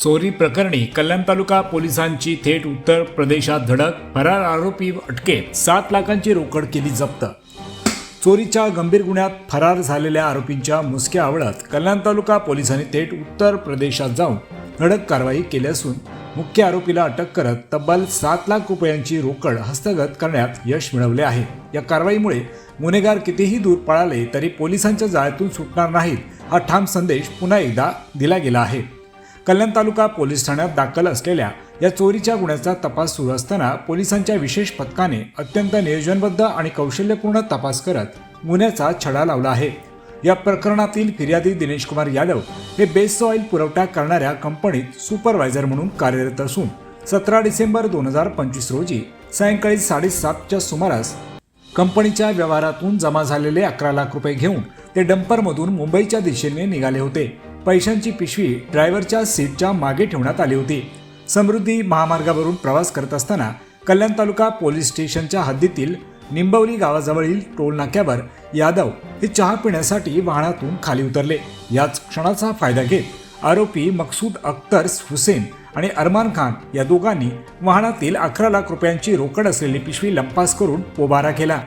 चोरी प्रकरणी कल्याण तालुका पोलिसांची थेट उत्तर प्रदेशात धडक फरार आरोपी अटकेत सात लाखांची रोकड केली जप्त. चोरीच्या गंभीर गुन्ह्यात फरार झालेल्या आरोपींच्या मुसक्या आवळत कल्याण तालुका पोलिसांनी थेट उत्तर प्रदेशात जाऊन धडक कारवाई केली असून मुख्य आरोपीला अटक करत तब्बल सात लाख रुपयांची रोकड हस्तगत करण्यात यश मिळवले आहे. या कारवाईमुळे गुन्हेगार कितीही दूर पळाले तरी पोलिसांच्या जाळ्यातून सुटणार नाहीत हा ठाम संदेश पुन्हा एकदा दिला गेला आहे. कल्याण तालुका पोलीस ठाण्यात दाखल असलेल्या या चोरीच्या गुन्ह्याचा तपास सुरू असताना पोलिसांच्या विशेष पथकाने अत्यंत नियोजनबद्ध आणि कौशल्यपूर्ण तपास करत गुन्ह्याचा छडा लावला आहे. या प्रकरणातील फिर्यादी दिनेश कुमार यादव हे बेस्ट ऑइल पुरवठा करणाऱ्या कंपनीत सुपरवायझर म्हणून कार्यरत असून सतरा डिसेंबर दोन हजार पंचवीस रोजी सायंकाळी साडेसातच्या सुमारास कंपनीच्या व्यवहारातून जमा झालेले अकरा लाख रुपये घेऊन ते डंपरमधून मुंबईच्या दिशेने निघाले होते. पैशांची पिशवी ड्रायव्हरच्या सीटच्या मागे ठेवण्यात आली होती. समृद्धी महामार्गावरून प्रवास करत असताना कल्याण तालुका पोलीस स्टेशनच्या हद्दीतील निंबवली गावाजवळील टोल नाक्यावर यादव हे चहा पिण्यासाठी वाहनातून खाली उतरले. याच क्षणाचा फायदा घेत आरोपी मकसूद अख्तर हुसेन आणि अरमान खान या दोघांनी वाहनातील अकरा लाख रुपयांची रोकड असलेली पिशवी लंपास करून पोबारा केला.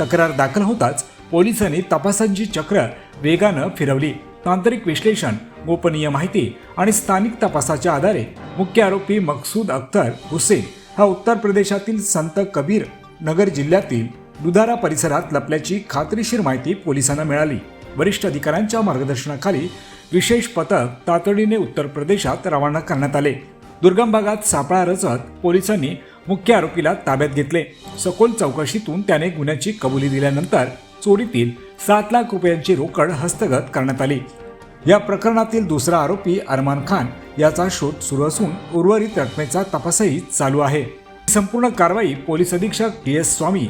तक्रार दाखल होताच पोलिसांनी तपासांची चक्र वेगानं फिरवली. तांत्रिक विश्लेषण गोपनीय माहिती आणि स्थानिक तपासाच्या आधारे मुख्य आरोपी मकसूद अख्तर हुसेन हा उत्तर प्रदेशातील संत कबीर नगर जिल्ह्यातील दुधारा परिसरात लपल्याची खात्रीशीर माहिती पोलिसांना मिळाली. वरिष्ठ अधिकाऱ्यांच्या मार्गदर्शनाखाली विशेष पथक तातडीने उत्तर प्रदेशात रवाना करण्यात आले. दुर्गम भागात सापळा रचत पोलिसांनी मुख्य आरोपीला ताब्यात घेतले. सखोल चौकशीतून त्याने गुन्ह्याची कबुली दिल्यानंतर चोरीतील सात लाख रुपयांची रोकड हस्तगत करण्यात आली. या प्रकरणातील दुसरा आरोपी अरमान खान याचा शोध सुरू असून उर्वरित रकमेचा तपासही चालू आहे. संपूर्ण कारवाई पोलीस अधीक्षक D S Swami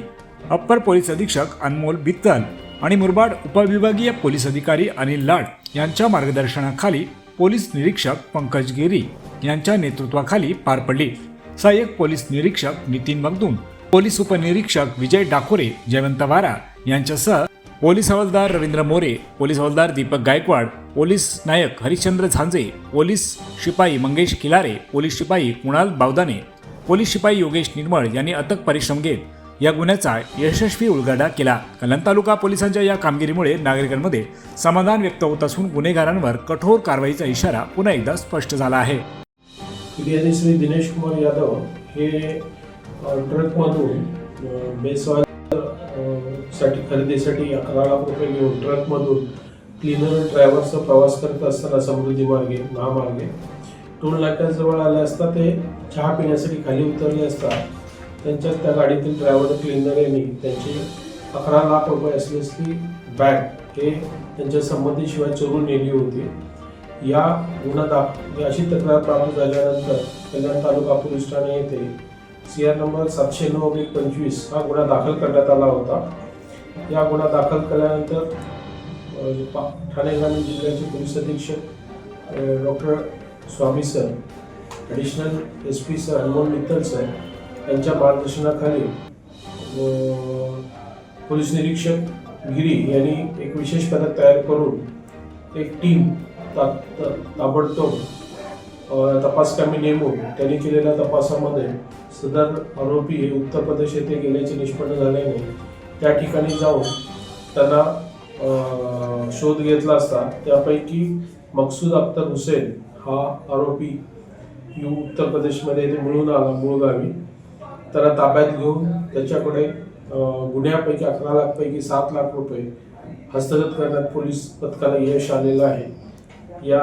upper police अधीक्षक अनमोल बित्तल आणि मुरबाड उपविभागीय पोलीस अधिकारी अनिल लाड यांच्या मार्गदर्शनाखाली पोलीस निरीक्षक पंकज गिरी यांच्या नेतृत्वाखाली पार पडली. सहाय्यक पोलीस निरीक्षक नितीन मगदूम पोलीस उपनिरीक्षक विजय डाकोरे जयवंत वारा यांच्यासह पोलीस हवालदार रवींद्र मोरे पोलीस हवालदार दीपक गायकवाड पोलीस नायक हरिश्चंद्र झांजे पोलीस शिपाई मंगेश किलारे पोलीस शिपाई कुणाल बावदाने पोलीस शिपाई योगेश निर्मळ यांनी अथक परिश्रम घेत या गुन्ह्याचा यशस्वी उलगडा केला. कल्याण तालुका पोलिसांच्या या कामगिरीमुळे नागरिकांमध्ये समाधान व्यक्त होत असून गुन्हेगारांवर कठोर कारवाईचा इशारा पुन्हा एकदा स्पष्ट झाला आहे. श्री दिनेश कुमार यादव हे अ, साठी खरेदीसाठी अकरा लाख रुपये घेऊन ट्रकमधून क्लिनर ड्रायव्हरचा प्रवास करत असताना समृद्धी मार्गे महामार्गे. टोल नाक्याजवळ आले असता ते चहा पिण्यासाठी खाली उतरले असता त्यांच्या त्या गाडीतील ड्रायव्हर क्लिनर यांनी त्यांची अकरा लाख रुपये असलेली बॅग हे त्यांच्या संमतीशिवाय चोरून नेली होती. या गुन्हा दाख अशी तक्रार प्राप्त झाल्यानंतर कल्याण तालुका पोलीस ठाणे येथे सी आर नंबर सातशे नऊ एक पंचवीस हा गुन्हा दाखल करण्यात आला होता. या गुन्हा दाखल केल्यानंतर ठाणे ग्रामीण जिल्ह्याचे पोलीस अधीक्षक doctor Swami sir additional S P sir Hanuman Mittal sir यांच्या मार्गदर्शनाखाली पोलीस निरीक्षक गिरी यांनी एक विशेष पथक तयार करून एक टीम ता ताबडतोब तपास तपासकामी नेमून त्यांनी केलेल्या तपासामध्ये सदर आरोपी हे उत्तर प्रदेश येथे गेल्याचे निष्पन्न झाल्याने त्या ठिकाणी जाऊन त्यांना शोध घेतला असता. त्यापैकी मकसूद अख्तर हुसेन हा आरोपी यू उत्तर प्रदेशमध्ये येथे मिळून आला मूळ गावी त्याला ताब्यात घेऊन त्याच्याकडे गुन्ह्यापैकी अकरा लाखपैकी सात लाख रुपये हस्तगत करण्यात पोलीस पथकाला यश आलेलं आहे. या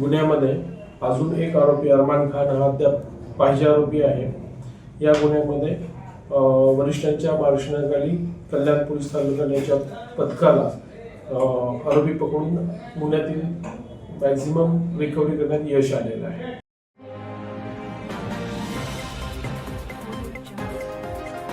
गुन्ह्यामध्ये अजून एक आरोपी अरमान खान हा अद्याप पाहिजे आरोपी आहे. या गुन्ह्यामध्ये वरिष्ठांच्या मार्गदर्शनाखाली कल्याण पोलीस तालुक्याच्या पथकाला आरोपी पकडून पुण्यातील मॅक्झिमम रिकव्हरी करण्यात यश आलेलं आहे.